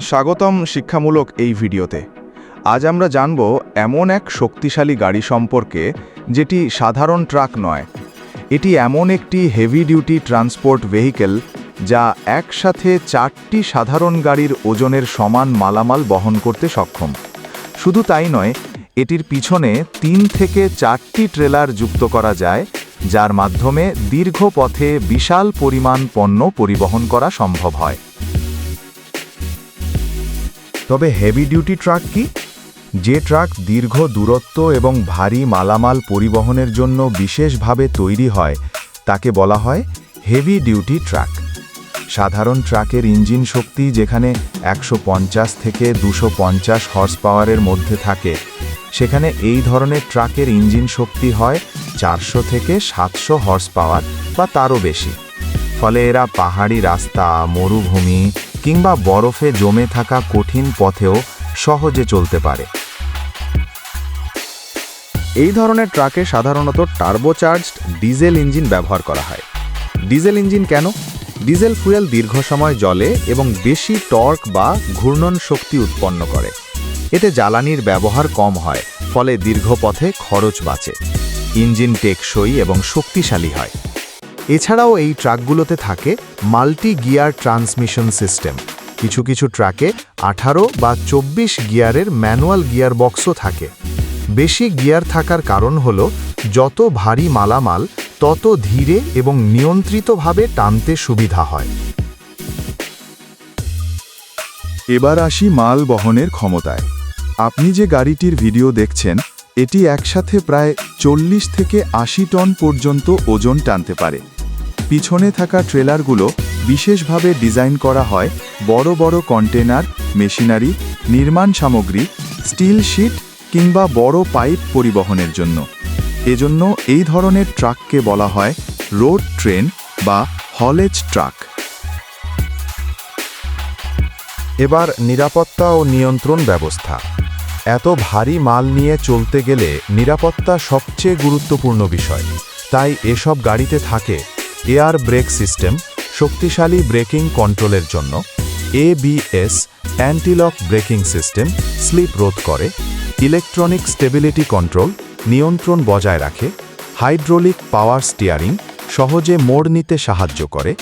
স্বাগতম শিক্ষামূলক এই ভিডিওতে। আজ আমরা জানব এমন এক শক্তিশালী গাড়ি সম্পর্কে যেটি সাধারণ ট্রাক নয়। এটি এমন একটি হেভি ডিউটি ট্রান্সপোর্ট ভেহিকেল যা একসাথে চারটি সাধারণ গাড়ির ওজনের সমান মালামাল বহন করতে সক্ষম। শুধু তাই নয়, এটির পিছনে তিন থেকে চারটি ট্রেলার যুক্ত করা যায়, যার মাধ্যমে দীর্ঘ পথে বিশাল পরিমাণ পণ্য পরিবহন করা সম্ভব হয়। তবে হেভি ডিউটি ট্রাক কি? যে ট্রাক দীর্ঘ দূরত্ব এবং ভারী মালামাল পরিবহনের জন্য বিশেষভাবে তৈরি হয়, তাকে বলা হয় হেভি ডিউটি ট্রাক সাধারণ ট্রাকের ইঞ্জিন শক্তি যেখানে একশো পঞ্চাশ থেকে দুশো পঞ্চাশ হর্স পাওয়ারের মধ্যে থাকে, সেখানে এই ধরনের ট্রাকের ইঞ্জিন শক্তি হয় চারশো থেকে সাতশো হর্স পাওয়ার বা তারও বেশি। ফলে এরা পাহাড়ি রাস্তা, মরুভূমি কিংবা বরফে জমে থাকা কঠিন পথেও সহজে চলতে পারে। এই ধরনের ট্রাকে সাধারণত টার্বোচার্জড ডিজেল ইঞ্জিন ব্যবহার করা হয়। ডিজেল ইঞ্জিন কেন? ডিজেল ফুয়েল দীর্ঘ সময় জলে এবং বেশি টর্ক বা ঘূর্ণন শক্তি উৎপন্ন করে। এতে জ্বালানির ব্যবহার কম হয়, ফলে দীর্ঘ পথে খরচ বাঁচে। ইঞ্জিন টেকসই এবং শক্তিশালী হয়। এছাড়াও এই ট্রাকগুলোতে থাকে মাল্টি গিয়ার ট্রান্সমিশন সিস্টেম। কিছু কিছু ট্রাকে আঠারো বা চব্বিশ গিয়ারের ম্যানুয়াল গিয়ার বক্সও থাকে। বেশি গিয়ার থাকার কারণ হল, যত ভারী মালামাল, তত ধীরে এবং নিয়ন্ত্রিতভাবে টানতে সুবিধা হয়। এবার আসি মাল বহনের ক্ষমতায়। আপনি যে গাড়িটির ভিডিও দেখছেন, এটি একসাথে প্রায় চল্লিশ থেকে আশি টন পর্যন্ত ওজন টানতে পারে। পিছনে থাকা ট্রেলারগুলো বিশেষভাবে ডিজাইন করা হয় বড় বড় কন্টেনার, মেশিনারি, নির্মাণ সামগ্রী, স্টিল শিট কিংবা বড় পাইপ পরিবহনের জন্য। এজন্য এই ধরনের ট্রাককে বলা হয় রোড ট্রেন বা হলেজ ট্রাক। এবার নিরাপত্তা ও নিয়ন্ত্রণ ব্যবস্থা। এত ভারী মাল নিয়ে চলতে গেলে নিরাপত্তা সবচেয়ে গুরুত্বপূর্ণ বিষয়। তাই এসব গাড়িতে থাকে এয়ার ব্রেক সিস্টেম শক্তিশালী ব্রেকিং কন্ট্রোলের জন্য ABS antilock braking system slip রোধ করে ইলেকট্রনিক স্টেবিলিটি কন্ট্রোল নিয়ন্ত্রণ বজায় রাখে হাইড্রোলিক পাওয়ার স্টিয়ারিং সহজে মোড় নিতে সাহায্য করে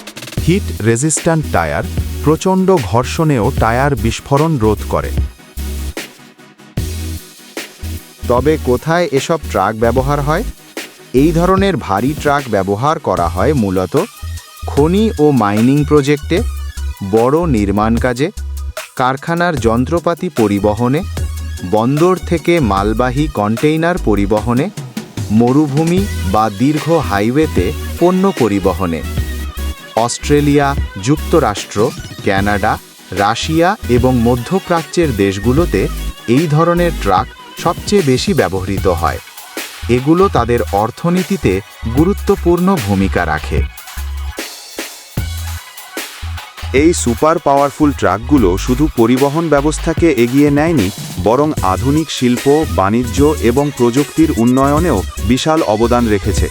হিট রেজিস্ট্যান্ট টায়ার প্রচণ্ড ঘর্ষণেও টায়ার বিস্ফোরণ রোধ করে। তবে কোথায় এসব ট্রাক ব্যবহার হয়? এই ধরনের ভারী ট্রাক ব্যবহার করা হয় মূলত খনি ও মাইনিং প্রজেক্টে, বড় নির্মাণ কাজে, কারখানার যন্ত্রপাতি পরিবহনে, বন্দর থেকে মালবাহী কন্টেইনার পরিবহনে, মরুভূমি বা দীর্ঘ হাইওয়েতে পণ্য পরিবহনে। অস্ট্রেলিয়া, যুক্তরাষ্ট্র, ক্যানাডা, রাশিয়া এবং মধ্যপ্রাচ্যের দেশগুলোতে এই ধরনের ট্রাক সবচেয়ে বেশি ব্যবহৃত হয়। এগুলো তাদের অর্থনীতিতে গুরুত্বপূর্ণ ভূমিকা রাখে। এই সুপার পাওয়ারফুল ট্রাকগুলো শুধু পরিবহন ব্যবস্থাকে এগিয়ে নেয়নি, বরং আধুনিক শিল্প, বাণিজ্য এবং প্রযুক্তির উন্নয়নেও বিশাল অবদান রেখেছে।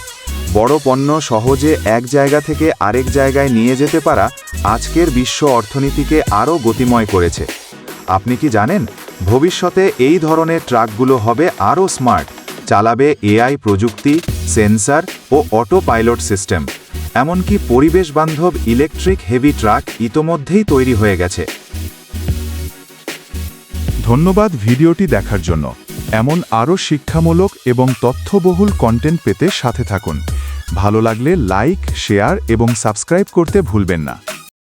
বড় পণ্য সহজে এক জায়গা থেকে আরেক জায়গায় নিয়ে যেতে পারা আজকের বিশ্ব অর্থনীতিকে আরও গতিময় করেছে। আপনি কি জানেন, ভবিষ্যতে এই ধরনের ট্রাকগুলো হবে আরও স্মার্ট? চালাবে এআই প্রযুক্তি, সেন্সার ও অটো পাইলট সিস্টেম। এমনকি পরিবেশ বান্ধব ইলেকট্রিক হেভি ট্রাক ইতোমধ্যেই তৈরি হয়ে গেছে। ধন্যবাদ ভিডিওটি দেখার জন্য। এমন আরও শিক্ষামূলক এবং তথ্যবহুল কন্টেন্ট পেতে সাথে থাকুন। ভালো লাগলে লাইক শেয়ার এবং সাবস্ক্রাইব করতে ভুলবেন না।